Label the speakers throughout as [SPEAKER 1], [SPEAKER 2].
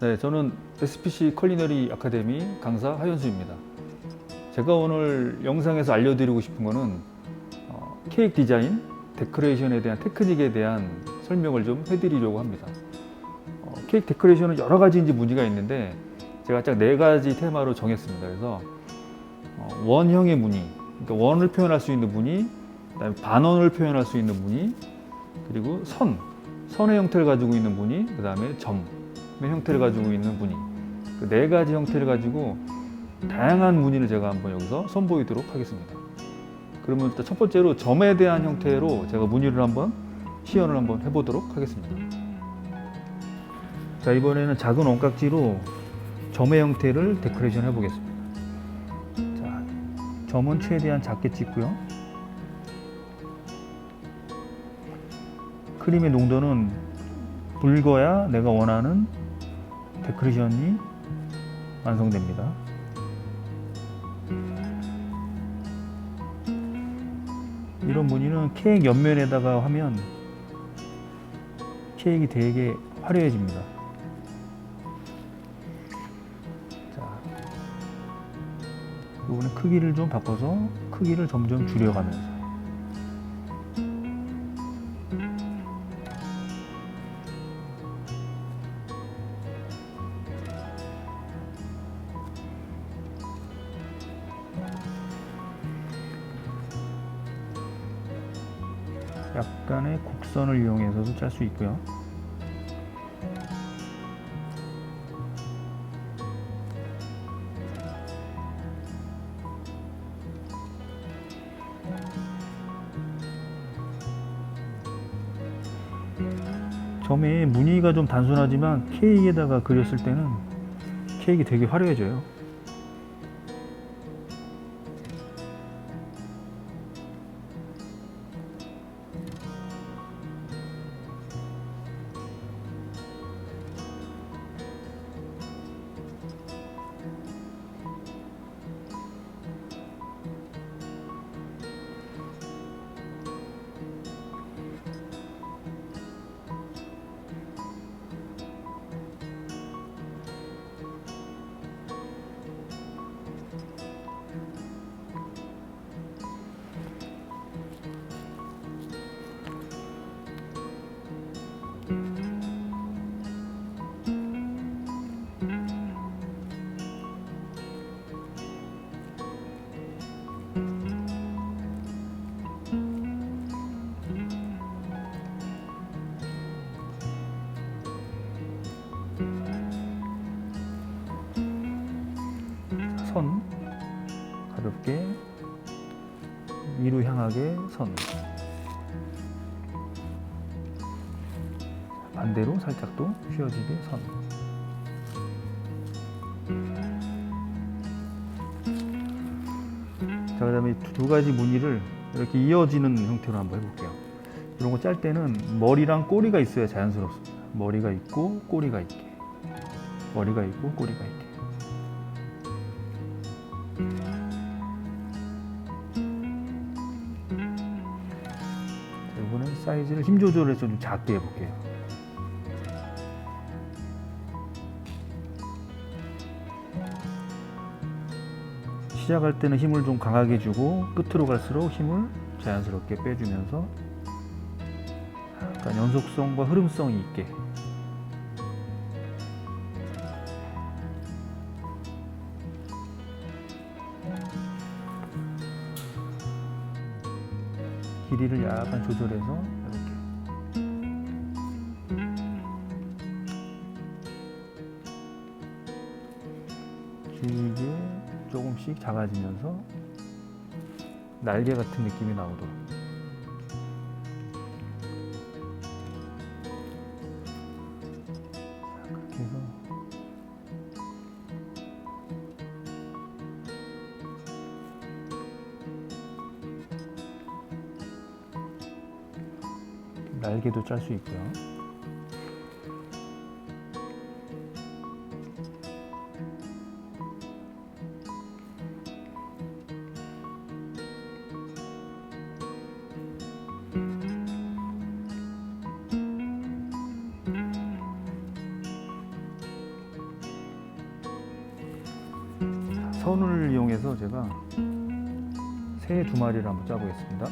[SPEAKER 1] 네, 저는 SPC 컬리너리 아카데미 강사 하현수입니다. 제가 오늘 영상에서 알려드리고 싶은 거는 어, 케이크 디자인, 데코레이션에 대한 테크닉에 대한 설명을 좀 해드리려고 합니다. 어, 케이크 데코레이션은 여러 가지 이제 무늬가 있는데 제가 딱 네 가지 테마로 정했습니다. 그래서 어, 원형의 무늬, 그러니까 원을 표현할 수 있는 무늬, 그다음에 반원을 표현할 수 있는 무늬, 그리고 선, 선의 형태를 가지고 있는 무늬, 그다음에 점의 형태를 가지고 있는 무늬, 그 네 가지 형태를 가지고 다양한 무늬를 제가 한번 여기서 선보이도록 하겠습니다. 그러면 일단 첫 번째로 점에 대한 형태로 제가 무늬를 한번 시연을 한번 해보도록 하겠습니다. 자 이번에는 작은 원깍지로 점의 형태를 데코레이션 해보겠습니다. 자 점은 최대한 작게 찍고요. 크림의 농도는 붉어야 내가 원하는 데코레이션이 완성됩니다. 이런 무늬는 케이크 옆면에다가 하면 케이크 되게 화려해집니다. 자, 이번에 크기를 좀 바꿔서 크기를 점점 줄여가면서 약간의 곡선을 이용해서도 짤 수 있고요. 점의 무늬가 좀 단순하지만 케이크에다가 그렸을 때는 케이크 되게 화려해져요. 위로 향하게 선 반대로 살짝 또 휘어지게 선 자, 그 다음에 두- 두 가지 무늬를 이렇게 이어지는 형태로 한번 해볼게요. 이런 거 짤 때는 머리랑 꼬리가 있어야 자연스럽습니다. 머리가 있고 꼬리가 있게. 머리가 있고 꼬리가 있게. 사이즈를 힘 조절해서 좀 작게 해볼게요. 시작할 때는 힘을 좀 강하게 주고 끝으로 갈수록 힘을 자연스럽게 빼주면서 약간 연속성과 흐름성이 있게 길이를 약간 조절해서 작아지면서 날개 같은 느낌이 나오도록 자, 그렇게 날개도 짤 수 있고요. 선을 이용해서 제가 새 두 마리를 한번 짜보겠습니다.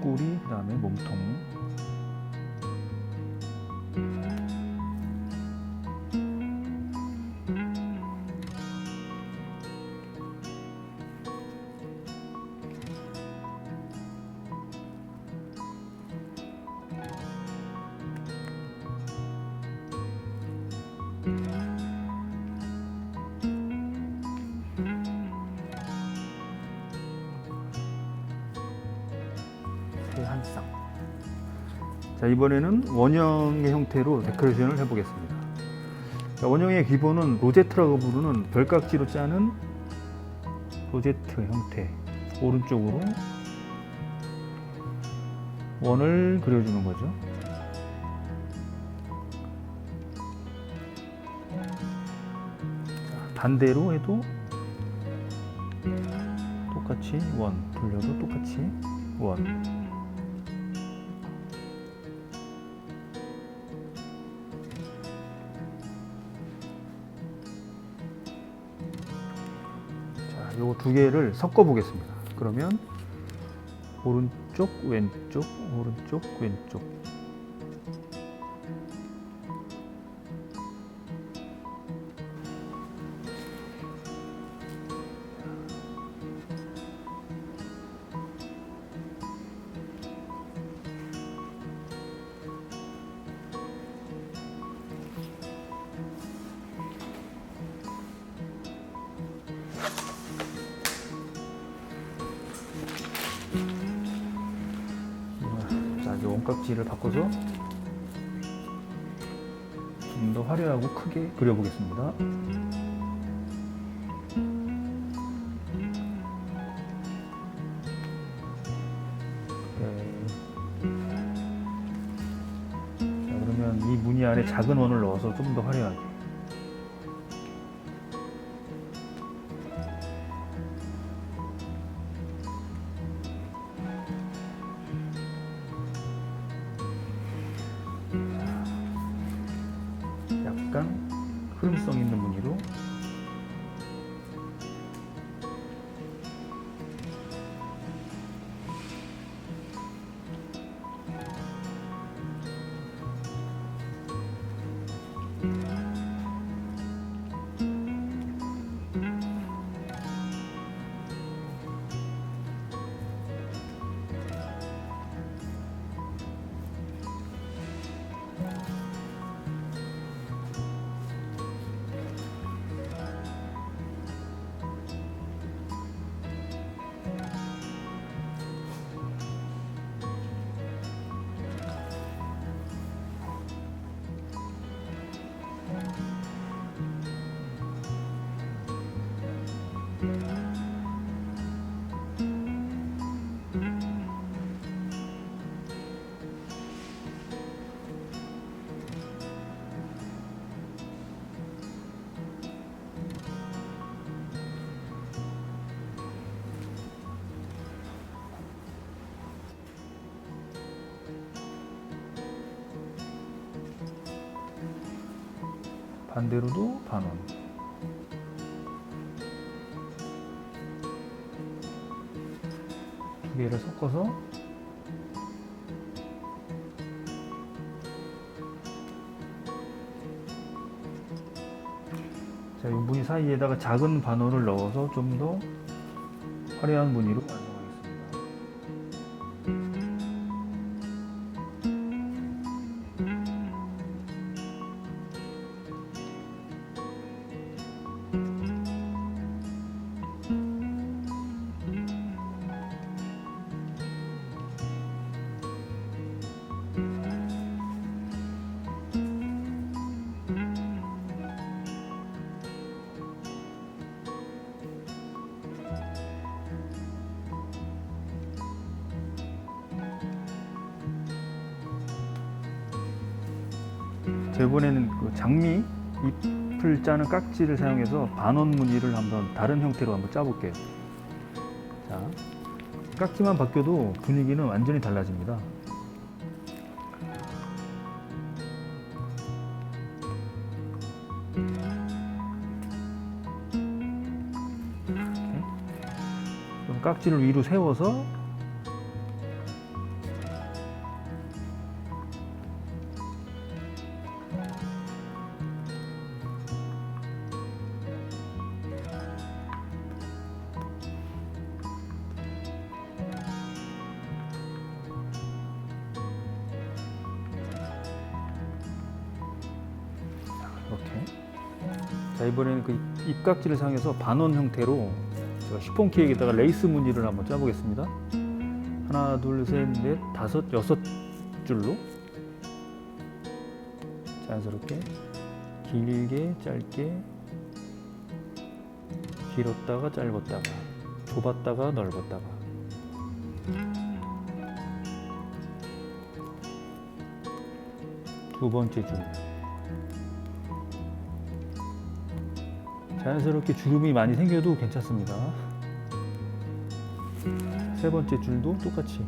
[SPEAKER 1] 꼬리, 그 다음에 몸통. 자 이번에는 원형의 형태로 데코레이션을 해보겠습니다. 자, 원형의 기본은 로제트라고 부르는 별깍지로 짜는 로제트 형태. 오른쪽으로 원을 그려주는 거죠. 자, 반대로 해도 똑같이 원 돌려도 똑같이 원. 두 개를 섞어 보겠습니다. 그러면 오른쪽, 왼쪽, 오른쪽, 왼쪽. 원깍지를 바꿔서 좀 더 화려하고 크게 그려보겠습니다. 네. 자, 그러면 이 무늬 안에 작은 원을 넣어서 좀 더 화려하게. 흐름성 있는 무늬로 반대로도 반원. 두 개를 섞어서 자, 이 무늬 사이에다가 작은 반원을 넣어서 좀 더 화려한 무늬로 자, 이번에는 그 장미 잎 잎을 짜는 깍지를 사용해서 반원 무늬를 한번 다른 형태로 한번 짜볼게요. 자, 깍지만 바뀌어도 분위기는 완전히 달라집니다. 깍지를 위로 세워서 자 이번에는 그 입각지를 사용해서 반원 형태로 제가 시폰 케이크에다가 레이스 무늬를 한번 짜보겠습니다. 하나, 둘, 셋, 넷, 다섯, 여섯 줄로 자연스럽게 길게, 짧게, 길었다가 짧았다가, 좁았다가 넓었다가. 두 번째 줄. 자연스럽게 주름이 많이 생겨도 괜찮습니다. 세 번째 줄도 똑같이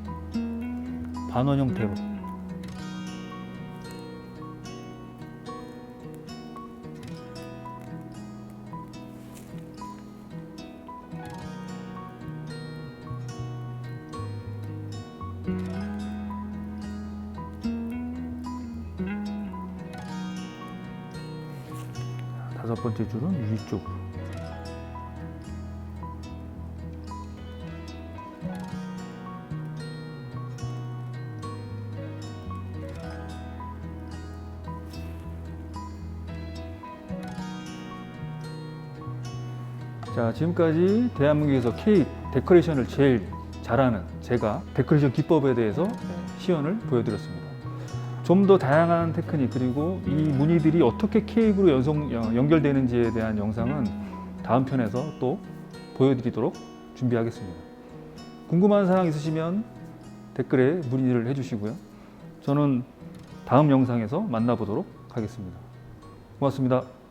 [SPEAKER 1] 반원 형태로 다섯 번째 줄은 위쪽 자 지금까지 대한민국에서 케이크 데코레이션을 제일 잘하는 제가 데코레이션 기법에 대해서 시연을 보여드렸습니다. 좀 더 다양한 테크닉 그리고 이 무늬들이 어떻게 케이크로 연성, 어, 연결되는지에 대한 영상은 다음 편에서 또 보여드리도록 준비하겠습니다. 궁금한 사항 있으시면 댓글에 문의를 해주시고요. 저는 다음 영상에서 만나보도록 하겠습니다. 고맙습니다.